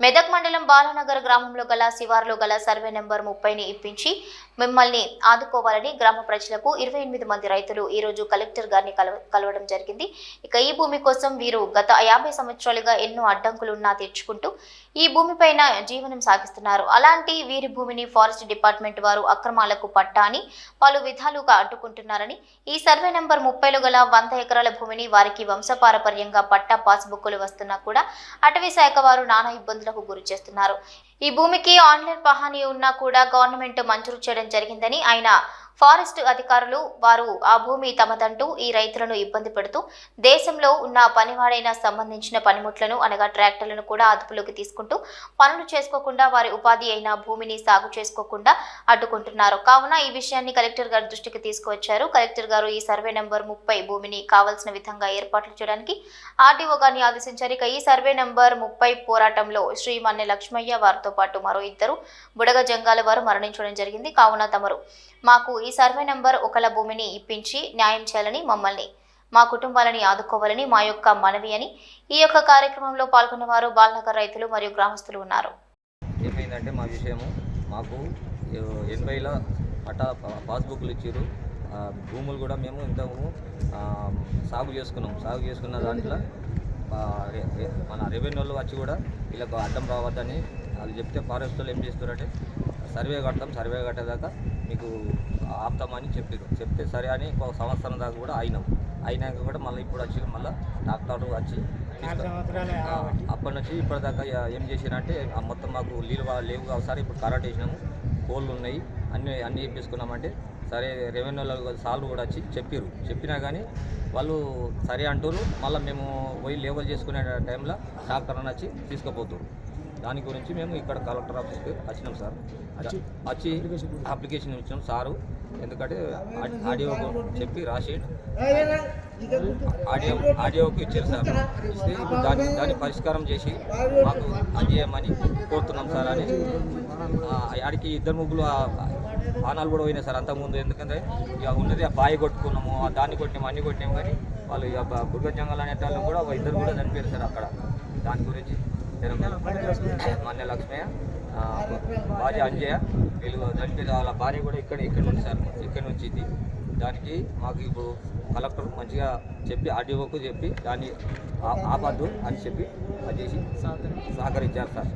మెదక్ మండలం బాలనగర్ గ్రామంలో గల శివారులో గల సర్వే నెంబర్ ముప్పైని ఇప్పించి మిమ్మల్ని ఆదుకోవాలని గ్రామ ప్రజలకు ఇరవై ఎనిమిది మంది రైతులు ఈ రోజు కలెక్టర్ గారిని కలవ- కలవడం జరిగింది. ఇక ఈ భూమి కోసం వీరు గత యాభై సంవత్సరాలుగా ఎన్నో అడ్డంకులున్నా తెచ్చుకుంటూ ఈ భూమిపైన జీవనం సాగిస్తున్నారు. అలాంటి వీరి భూమిని ఫారెస్ట్ డిపార్ట్మెంట్ వారు అక్రమాలకు పట్టా అని పలు విధాలుగా అడ్డుకుంటున్నారని ఈ సర్వే నెంబర్ ముప్పైలో గల వంద ఎకరాల భూమిని వారికి వంశపారపర్యంగా పట్టా పాస్బుక్లు వస్తున్నా కూడా అటవీ శాఖ వారు నానా ఇబ్బందులు ఇబ్బందులకు గురి చేస్తున్నారు. ఈ భూమికి ఆన్లైన్ పహానీ ఉన్నా కూడా గవర్నమెంట్ మంజూరు చేయడం జరిగిందని ఆయన ఫారెస్ట్ అధికారులు వారు ఆ భూమి తమదంటూ ఈ రైతులను ఇబ్బంది పెడుతూ దేశంలో ఉన్న పనివాడైన సంబంధించిన పనిముట్లను అనగా ట్రాక్టర్లను కూడా అదుపులోకి తీసుకుంటూ పనులు చేసుకోకుండా వారి ఉపాధి అయిన భూమిని సాగు చేసుకోకుండా అడ్డుకుంటున్నారు. కావున ఈ విషయాన్ని కలెక్టర్ గారి దృష్టికి తీసుకువచ్చారు. కలెక్టర్ గారు ఈ సర్వే నెంబర్ ముప్పై భూమిని కావలసిన విధంగా ఏర్పాట్లు చేయడానికి ఆర్డీఓ గారిని ఆదేశించారు. ఇక ఈ సర్వే నెంబర్ ముప్పై పోరాటంలో శ్రీ మన్నె లక్ష్మయ్య వారితో పాటు మరో ఇద్దరు బుడగ జంగాల వారు మరణించడం జరిగింది. కావున తమరు మాకు ఈ ఈ సర్వే నెంబర్ ఒకల భూమిని ఇప్పించి న్యాయం చేయాలని మమ్మల్ని మా కుటుంబాలని ఆదుకోవాలని మా యొక్క మనవి అని ఈ యొక్క కార్యక్రమంలో పాల్గొన్న వారు బాలనగర్ రైతులు మరియు గ్రామస్తులు ఉన్నారు. ఏమైందంటే మా విషయము మాకు ఎనభైల ఎనభైలో పట్టా పాస్బుక్లు ఇచ్చారు భూములు కూడా మేము ఇంతకు సాగు చేసుకున్నాం. సాగు చేసుకున్న దాంట్లో మన రెవెన్యూ వాళ్ళు వచ్చి కూడా వీళ్ళకు అడ్డం రావద్దని వాళ్ళు చెప్తే ఫారెస్ట్ వాళ్ళు ఏం చేస్తారంటే సర్వే కడతాం సర్వే కట్టేదాకా మీకు ఆపుతామని చెప్పారు చెప్తే సరే అని ఒక సంవత్సరం దాకా కూడా అయినాం అయినాక కూడా మళ్ళీ ఇప్పుడు వచ్చి మళ్ళీ డాక్టర్ వచ్చి అప్పటి నుంచి ఇప్పటిదాకా ఏం చేసిరంటే ఆ మొత్తం మాకు నీళ్ళు లేవు ఒకసారి ఇప్పుడు కరెంట్ వేసినాము. కోళ్ళు ఉన్నాయి. అన్నీ అన్నీ వేపించుకున్నామంటే సరే రెవెన్యూ సార్లు కూడా వచ్చి చెప్పారు చెప్పినా కానీ వాళ్ళు సరే అంటారు మళ్ళీ మేము పోయి లేవల్ చేసుకునే టైంలో డాక్టర్ అని వచ్చి తీసుకుపోతారు దాని గురించి మేము ఇక్కడ కలెక్టర్ ఆఫీస్కి వచ్చినాం సార్. వచ్చి అప్లికేషన్ ఇచ్చినాం సారు. ఎందుకంటే ఆడియో చెప్పి రాసి ఆడియో ఆడియోకి ఇచ్చారు సార్. ఇస్తే ఇప్పుడు దాన్ని దాన్ని పరిష్కారం చేసి మాకు అందజేయమని కోరుతున్నాం సార్ అని. ఆడికి ఇద్దరు ముగ్గురు పానాలు కూడా పోయినాయి సార్ అంతకుముందు. ఎందుకంటే ఇక ఉన్నది ఆ బాయి కొట్టుకున్నాము ఆ దాన్ని కొట్టినాము అన్ని కొట్టినాము కానీ వాళ్ళు ఇక బుర్గ జంగల్ అనే వాళ్ళు కూడా ఇద్దరు కూడా చనిపోయారు సార్ అక్కడ. దాని గురించి. మన్య లక్ష్మయ్య భార్య అంజయ్య వీళ్ళు చనిపోయిన వాళ్ళ భార్య కూడా ఇక్కడ ఇక్కడ నుంచి సార్ ఇక్కడ నుంచి ఇది. దానికి మాకు ఇప్పుడు కలెక్టర్ మంచిగా చెప్పి ఆర్డీఓకు చెప్పి దాన్ని ఆపద్దు అని చెప్పి అది చేసి సహకరించారు సార్.